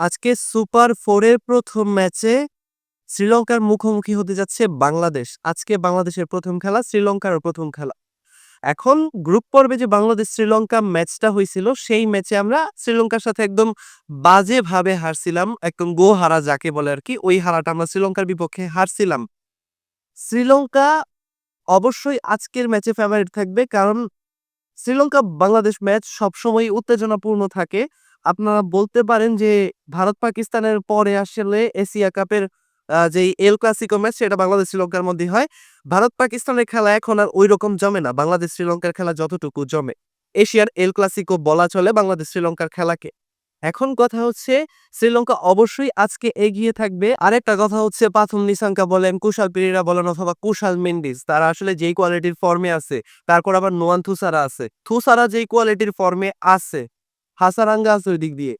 আজকে সুপার ফোরের প্রথম ম্যাচে শ্রীলঙ্কার মুখোমুখি হতে যাচ্ছে বাংলাদেশ। আজকে বাংলাদেশের প্রথম খেলা শ্রীলঙ্কার প্রথম খেলা। এখন গ্রুপ পর্বে যে বাংলাদেশ শ্রীলঙ্কা ম্যাচটা হয়েছিল, সেই ম্যাচে আমরা শ্রীলঙ্কার সাথে একদম বাজেভাবে হারছিলাম, একদম গো হারা যাকে বলে আর কি, ওই হারাটা আমরা শ্রীলঙ্কার বিপক্ষে হারছিলাম। শ্রীলঙ্কা অবশ্যই আজকের ম্যাচে ফেভারিট থাকবে, কারণ শ্রীলঙ্কা বাংলাদেশ ম্যাচ সবসময় উত্তেজনাপূর্ণ থাকে। আপনারা বলতে পারেন যে, ভারত পাকিস্তানের পরে আসলে এশিয়া কাপের যে এল ক্লাসিকো ম্যাচ সেটা বাংলাদেশ শ্রীলঙ্কার মধ্যে হয়। ভারত পাকিস্তানের খেলা এখন আর ওই রকম জমে না। বাংলাদেশ শ্রীলঙ্কার খেলা যতটুকু জমে। এশিয়ার এল ক্লাসিকো বলা চলে বাংলাদেশ শ্রীলঙ্কার খেলাকে। এখন কথা হচ্ছে, শ্রীলঙ্কা অবশ্যই আজকে এগিয়ে থাকবে। আরেকটা কথা হচ্ছে, পাথুম নিসাঙ্কা বলেন, কুশাল পেরিরা বলেন, অথবা কুশাল মেন্ডিস, তারা আসলে যেই কোয়ালিটির ফর্মে আছে, তারপর আবার নোয়ান থুসারা আছে। থুসারা যেই কোয়ালিটির ফর্মে আছে হাসারাঙ্গা ওই দিক দিয়ে।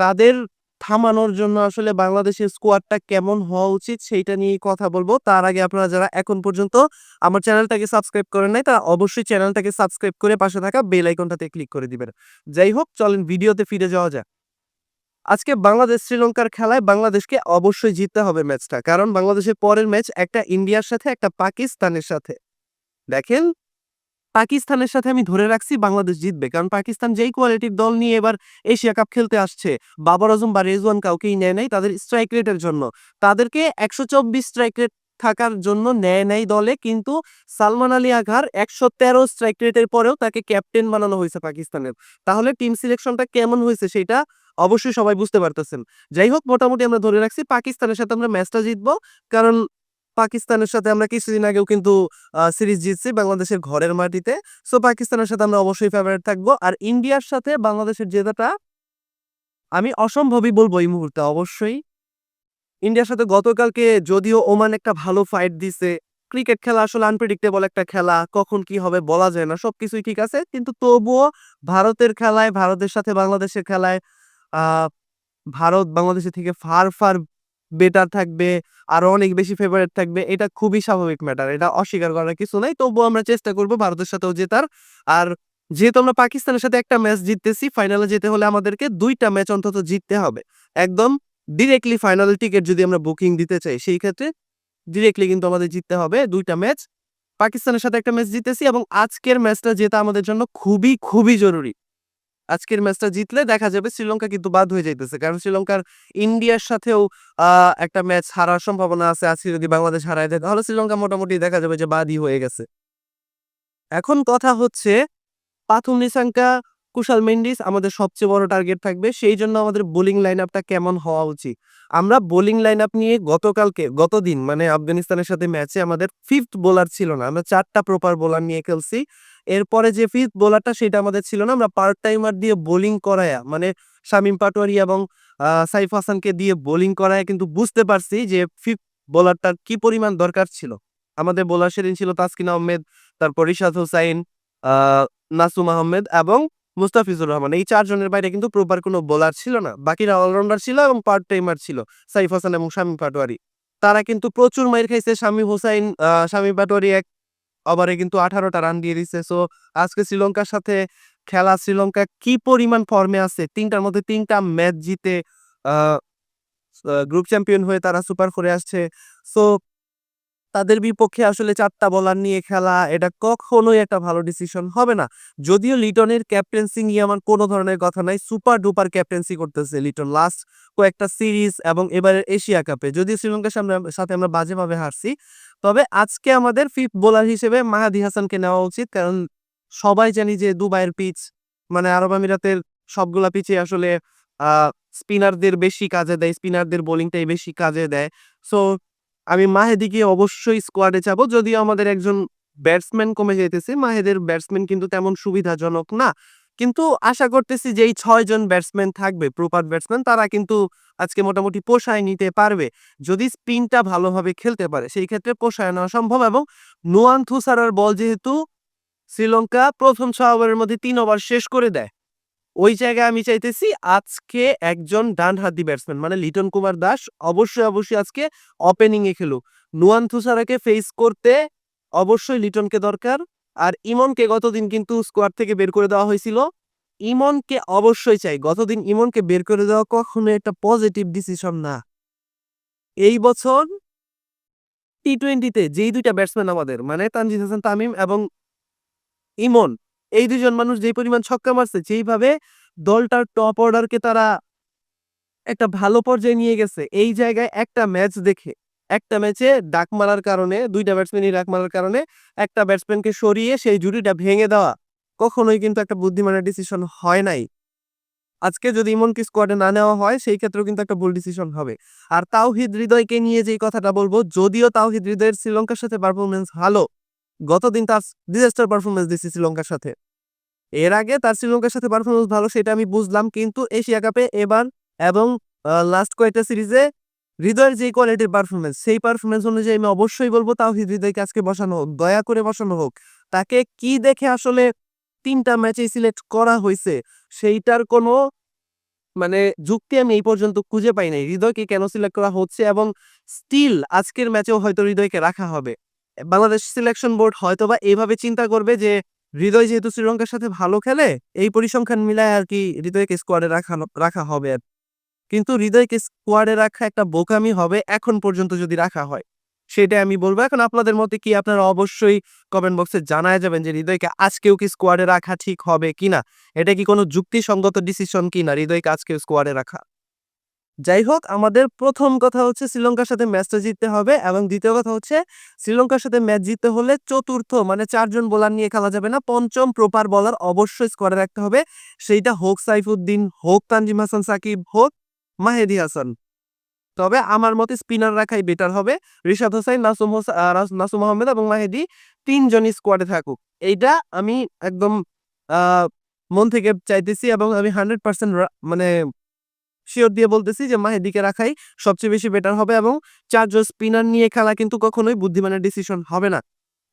তাদের থামানোর জন্য আসলে বাংলাদেশের স্কোয়াডটা কেমন হওয়া উচিত সেইটা নিয়ে কথা বলব। তার আগে আপনারা যারা এখন পর্যন্ত আমার চ্যানেলটাকে সাবস্ক্রাইব করেন নাই, তারা অবশ্যই চ্যানেলটাকে সাবস্ক্রাইব করে পাশে থাকা বেল আইকনটাতে ক্লিক করে দিবেন। যাই হোক, চলেন ভিডিওতে ফিরে যাওয়া যাক। আজকে বাংলাদেশ শ্রীলঙ্কার খেলায় বাংলাদেশকে অবশ্যই জিততে হবে ম্যাচটা কারণ বাংলাদেশের পরের ম্যাচ একটা ইন্ডিয়ার সাথে, একটা পাকিস্তানের সাথে। দেখেন পাকিস্তানের সাথে আমি ধরে রাখছি, বাংলাদেশ জিতবে। কারণ পাকিস্তান যেই কোয়ালিটির দল নিয়ে এবার এশিয়া কাপ খেলতে আসছে, বাবর আজম বা রেজওয়ান কাউকেই নেয় নাই তাদের স্ট্রাইক রেটের জন্য। তাদেরকে একশো চব্বিশ স্ট্রাইক রেট থাকার জন্য নেয় নাই দলে, কিন্তু সালমান আলী আঘার একশো তেরো স্ট্রাইক রেটের পরেও তাকে ক্যাপ্টেন বানানো হয়েছে পাকিস্তানের। তাহলে টিম সিলেকশনটা কেমন হয়েছে সেটা অবশ্যই সবাই বুঝতে পারতেছেন। যাই হোক, মোটামুটি আমরা ধরে রাখছি, পাকিস্তানের সাথে আমরা ম্যাচটা জিতবো। কারণ পাকিস্তানের সাথে আমরা কিছুদিন আগেও কিন্তু সিরিজ জিতছি বাংলাদেশের ঘরের মাটিতে। সো, পাকিস্তানের সাথে আমরা অবশ্যই ফেভারিট থাকব। আর ইন্ডিয়ার সাথে বাংলাদেশের জেতাটা আমি অসম্ভবই বলব এই মুহূর্তে, অবশ্যই। ইন্ডিয়ার সাথে গতকালকে যদিও ওমান একটা ভালো ফাইট দিছে ক্রিকেট খেলা আসলে আনপ্রেডিক্টেবল একটা খেলা, কখন কি হবে বলা যায় না, সবকিছুই ঠিক আছে। কিন্তু তবুও ভারতের খেলায়, ভারতের সাথে বাংলাদেশের খেলায় ভারত বাংলাদেশের থেকে ফার ফার বেটার থাকবে, আরও অনেক বেশি ফেভারিট থাকবে, এটা খুবই স্বাভাবিক ম্যাটার এটা অস্বীকার করার কিছু নাই। তবুও আমরা চেষ্টা করব ভারতের সাথেও জেতার। আর যেহেতু আমরা পাকিস্তানের সাথে একটা ম্যাচ জিততেছি ফাইনালে যেতে হলে আমাদেরকে দুইটা ম্যাচ অন্তত জিততে হবে। একদম ডিরেক্টলি ফাইনাল টিকিট যদি আমরা বুকিং দিতে চাই, সেই ক্ষেত্রে ডিরেক্টলি কিন্তু আমাদের জিততে হবে দুইটা ম্যাচ পাকিস্তানের সাথে একটা ম্যাচ জিতেছি এবং আজকের ম্যাচটা জেতা আমাদের জন্য খুবই খুবই জরুরি। আজকের ম্যাচটা জিতলে দেখা যাবে শ্রীলঙ্কা কিন্তু বাদ হয়ে যাইতেছে। কারণ শ্রীলঙ্কার ইন্ডিয়ার সাথেও একটা ম্যাচ হারার সম্ভাবনা আছে। আজকে যদি বাংলাদেশ হারায় দেয়, তাহলে শ্রীলঙ্কা মোটামুটি দেখা যাবে যে বাদই হয়ে গেছে। এখন কথা হচ্ছে, পাথুম নিসাঙ্কা কুশাল মেন্ডিস আমাদের সবচেয়ে বড় টার্গেট থাকবে। সেই জন্য আমাদের বোলিং লাইন আপটা কেমন হওয়া উচিত? আমরা বোলিং লাইন আপ নিয়ে গতকালকে, গতদিন মানে আফগানিস্তানের সাথে ম্যাচে আমাদের ফিফথ বোলার ছিল না। আমরা চারটা প্রপার বোলার নিয়ে খেলছি। এরপরে যে ফিফথ বোলারটা সেটা আমাদের ছিল না। আমরা পার্ট টাইমার দিয়ে বোলিং করায়া মানে শামিম পাটোয়ারি এবং সাইফ হাসানকে দিয়ে বোলিং করায় কিন্তু বুঝতে পারছি যে ফিফথ বোলারটার কি পরিমাণ দরকার ছিল। আমাদের বোলার সেদিন ছিল তাসকিন আহমেদ, তারপর রিশাদ হুসাইন নাসুম আহমেদ এবং মুস্তাফিজুর রহমান। এই চারজনের বাইরে কিন্তু প্রপার কোনো বোলার ছিল না। বাকিরা অলরাউন্ডার ছিল এবং পার্ট টাইমার ছিল, সাইফ হাসান এবং শামীম পাটোয়ারি। তারা কিন্তু প্রচুর মাইর খাইছে। শামীম হুসাইন শামীম পাটোয়ারি এক ওভারে কিন্তু আঠারোটা রান দিয়ে দিছে। সো আজকে শ্রীলঙ্কার সাথে খেলা, শ্রীলঙ্কা কি পরিমাণ ফর্মে আছে? তিনটার মধ্যে তিনটা ম্যাচ জিতে গ্রুপ চ্যাম্পিয়ন হয়ে তারা সুপার ফোরে আসছে। সো তাদের বিপক্ষে আসলে চারটা বলার নিয়ে খেলা, এটা কখনোই একটা ভালো ডিসিশন হবে না। যদিও লিটনের ক্যাপ্টেন্সি নিয়ে আমার কোনো ধরনের কথা নাই সুপার ডুপার ক্যাপ্টেন্সি করতেছে লিটন। লাস্ট কয়েকটা সিরিজ এবং এবারের এশিয়া কাপে যদিও শ্রীলঙ্কার সামনে সাথে আমরা বাজেভাবে হারছি, তবে আজকে আমাদের ফিফথ বোলার হিসেবে মাহাদি হাসানকে নেওয়া উচিত। কারণ সবাই জানি যে দুবাইয়ের পিচ মানে আরব আমিরাতের সবগুলা পিচে আসলে স্পিনারদের বেশি কাজে দেয় স্পিনারদের বোলিংটাই বেশি কাজে দেয়। সো আমি মাহেদিকে অবশ্যই স্কোয়াডে চাবো। যদিও আমাদের একজন ব্যাটসম্যান কমে যেতেছে, মাহেদের ব্যাটসম্যান কিন্তু তেমন সুবিধাজনক না। কিন্তু আশা করতেছি যে এই ছয়জন ব্যাটসম্যান থাকবে প্রপার ব্যাটসম্যান তারা কিন্তু আজকে মোটামুটি পোষায় নিতে পারবে। যদি স্পিনটা ভালোভাবে খেলতে পারে, সেই ক্ষেত্রে পোষায় নেওয়া সম্ভব। এবং নোয়ান থুসারার বল যেহেতু শ্রীলঙ্কা প্রথম ছ ওভারের মধ্যে তিন ওভার শেষ করে দেয়। ওই জায়গায় আমি চাইতেছি আজকে একজন ডান হাতি ব্যাটসম্যান মানে লিটন কুমার দাস অবশ্যই অবশ্যই আজকে ওপেনিং এ খেলুক। নুয়ান থুসারাকে ফেস করতে অবশ্যই লিটনকে দরকার। আর ইমনকে গতদিন কিন্তু স্কোয়াড থেকে বের করে দেওয়া হয়েছিল। ইমনকে অবশ্যই চাই। গতদিন ইমনকে বের করে দেওয়া কখনো একটা পজিটিভ ডিসিশন না। এই বছর টি টোয়েন্টিতে যেই দুইটা ব্যাটসম্যান আমাদের মানে তানজিদ হাসান, তামিম এবং ইমন এই দুজন মানুষ যেই পরিমাণ ছক্কা মারছে, যেইভাবে দলটার টপ অর্ডারকে তারা একটা ভালো পর্যায়ে নিয়ে গেছে, এই জায়গায় একটা ম্যাচ দেখে, একটা ম্যাচে ডাক মারার কারণে, দুইটা ব্যাটসম্যানই ডাক মারার কারণে একটা ব্যাটসম্যানকে সরিয়ে সেই জুটিটা ভেঙে দেওয়া, কখনোই কিন্তু একটা বুদ্ধিমানের ডিসিশন হয় নাই। আজকে যদি ইমনকে স্কোয়াডে না নেওয়া হয়, সেই ক্ষেত্রেও কিন্তু একটা ভুল ডিসিশন হবে। আর তাওহিদ হৃদয়কে নিয়ে যেই কথাটা বলব, যদিও তাওহিদ হৃদয়ের শ্রীলঙ্কার সাথে পারফরমেন্স ভালো গতদিন তার ডিজাস্টার পারফরমেন্স দিচ্ছে শ্রীলঙ্কার সাথে। এর আগে তার শ্রীলঙ্কার সাথে পারফরমেন্স ভালো, সেটা আমি বুঝলাম, কিন্তু এশিয়া কাপে এবার এবং লাস্ট কয়েকটা সিরিজে হৃদয়ের যে কোয়ালিটির পারফরমেন্স সেই পারফরমেন্স অনুযায়ী আমি অবশ্যই বলব তাও হৃদয়কে আজকে বসানো হোক, দয়া করে বসানো হোক। তাকে কি দেখে আসলে তিনটা ম্যাচে সিলেক্ট করা হয়েছে, সেইটার কোনো মানে যুক্তি আমি এই পর্যন্ত খুঁজে পাই নাই। হৃদয়কে কেন সিলেক্ট করা হচ্ছে এবং স্টিল আজকের ম্যাচেও হয়তো হৃদয়কে রাখা হবে। বাংলাদেশ সিলেকশন বোর্ড হয়তোবা এইভাবে চিন্তা করবে যে, হৃদয় যেহেতু শ্রীলঙ্কার সাথে ভালো খেলে, এই পরিসংখ্যান মিলায় আর কি হৃদয়কে স্কোয়াডে রাখা রাখা হবে আর কিন্তু হৃদয়কে স্কোয়াডে রাখা একটা বোকামি হবে এখন পর্যন্ত যদি রাখা হয়। সেটাই আমি বলব। এখন আপনাদের মতে কি আপনারা অবশ্যই কমেন্ট বক্সে জানায় যাবেন যে, হৃদয়কে আজকেও কি স্কোয়াডে রাখা ঠিক হবে কিনা? এটা কি কোনো যুক্তিসঙ্গত ডিসিশন কিনা? হৃদয়কে আজকেও স্কোয়াডে রাখা? যাই হোক, আমাদের প্রথম কথা হচ্ছে শ্রীলঙ্কার সাথে ম্যাচটা জিততে হবে এবং দ্বিতীয় কথা হচ্ছে শ্রীলঙ্কার সাথে ম্যাচ জিততে হলে চতুর্থ মানে চারজন বোলার নিয়ে খেলা যাবে না, পঞ্চম প্রপার বলার অবশ্যই স্কোয়াডে রাখতে হবে। সেইটা হোক সাইফুদ্দিন, হোক তানজিম হাসান সাকিব, হোক মাহেদি হাসান। তবে আমার মতে স্পিনার রাখাই বেটার হবে। রিশাদ হোসাইন, নাসুম নাসুম আহমেদ এবং মাহেদি তিনজনই স্কোয়াডে থাকুক। এইটা আমি একদম মন থেকে চাইতেছি এবং আমি হান্ড্রেড পার্সেন্ট মানে শিওর দিয়ে বলতেছি যে মাহেদিকে রাখাই, সবচেয়ে বেশি বেটার হবে এবং চারজন স্পিনার নিয়ে খেলা কিন্তু কখনোই বুদ্ধিমানের ডিসিশন হবে না।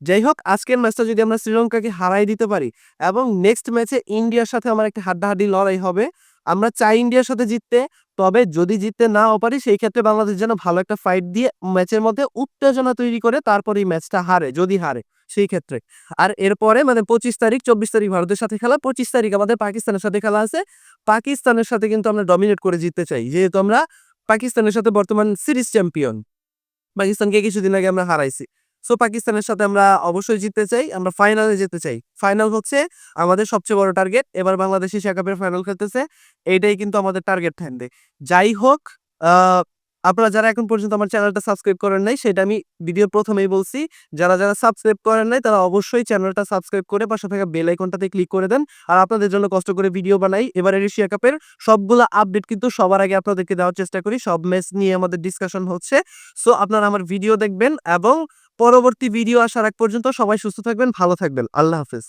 যাই হোক, আজকের ম্যাচটা যদি আমরা শ্রীলঙ্কাকে হারাই দিতে পারি এবং নেক্সট ম্যাচে ইন্ডিয়ার সাথে আমার একটা হাড্ডাহাড্ডি লড়াই হবে, আমরা চাই ইন্ডিয়ার সাথে জিততে, তবে যদি জিততে নাও পারি, সেই ক্ষেত্রে বাংলাদেশ যেন ভালো একটা ফাইট দিয়ে ম্যাচের মধ্যে উত্তেজনা তৈরি করে তারপরে এই ম্যাচটা হারে, যদি হারে। সেই ক্ষেত্রে। আর এরপরে মানে পঁচিশ তারিখ, চব্বিশ তারিখ ভারতের সাথে খেলা, পঁচিশ তারিখ আমাদের পাকিস্তানের সাথে খেলা আছে। পাকিস্তানের সাথে কিন্তু আমরা ডমিনেট করে জিততে চাই। যেহেতু আমরা পাকিস্তানের সাথে বর্তমান সিরিজ চ্যাম্পিয়ন পাকিস্তানকে কিছুদিন আগে আমরা হারাইছি। সো পাকিস্তানের সাথে আমরা অবশ্যই জিততে চাই, আমরা ফাইনালে যেতে চাই। ফাইনাল হচ্ছে আমাদের সবচেয়ে বড় টার্গেট এবার বাংলাদেশ এশিয়া কাপের ফাইনাল খেলতেছে। এইটাই কিন্তু আমাদের টার্গেট থাকবে। যাই হোক আপনারা যারা এখন পর্যন্ত আমার চ্যানেলটা সাবস্ক্রাইব করেন নাই, সেটা আমি ভিডিও প্রথমেই বলছি। যারা যারা সাবস্ক্রাইব করেন নাই, তারা অবশ্যই চ্যানেলটা সাবস্ক্রাইব করে পাশে থাকা বেল আইকনটাতে ক্লিক করে দেন। আর আপনাদের জন্য কষ্ট করে ভিডিও বানাই। এবারে এশিয়া কাপের সবগুলো আপডেট কিন্তু সবার আগে আপনাদেরকে দেওয়ার চেষ্টা করি। সব ম্যাচ নিয়ে আমাদের ডিসকাশন হচ্ছে। সো আপনারা আমার ভিডিও দেখবেন এবং পরবর্তী ভিডিও আসার আগ পর্যন্ত সবাই সুস্থ থাকবেন, ভালো থাকবেন। আল্লাহ হাফেজ।